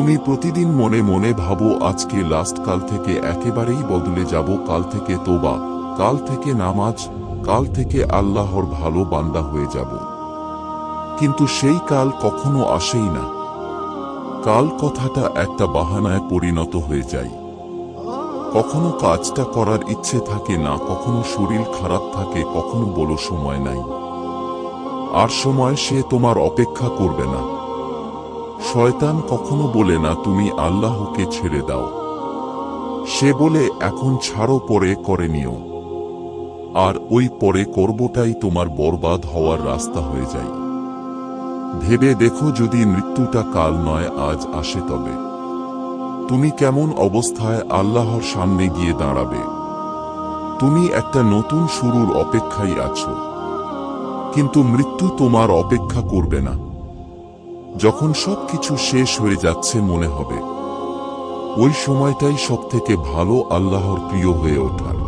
তুমি প্রতিদিন মনে মনে ভাবো, আজকে লাস্ট কাল থেকে একেবারেই বদলে যাব, কাল থেকে তোবা, কাল থেকে নামাজ, কাল থেকে আল্লাহর ভালো বান্দা হয়ে যাব। কিন্তু সেই কাল কখনো আসেই না। কাল কথাটা একটা বাহানায় পরিণত হয়ে যায়। কখনো কাজটা করার ইচ্ছে থাকে না, কখনো শরীর খারাপ থাকে, কখনো বলো সময় নাই। আর সময় সে তোমার অপেক্ষা করবে না। শয়তান কখনো বলে না, তুমি আল্লাহকে ছেড়ে দাও। সে বলে, এখন ছাড়ো, পরে করে নিও। আর ওই পরে করবটাই তোমার বরবাদ হওয়ার রাস্তা হয়ে যায়। ভেবে দেখো যদি মৃত্যুটা কাল নয়, আজ আসে তবে। তুমি কেমন অবস্থায় আল্লাহর সামনে গিয়ে দাঁড়াবে? তুমি একটা নতুন শুরুর অপেক্ষায় আছো। কিন্তু মৃত্যু তোমার অপেক্ষা করবে না। যখন সবকিছু শেষ হয়ে যাচ্ছে মনে হবে। ওই সময়টাই সব থেকে ভালো আল্লাহর প্রিয় হয়ে ওঠার।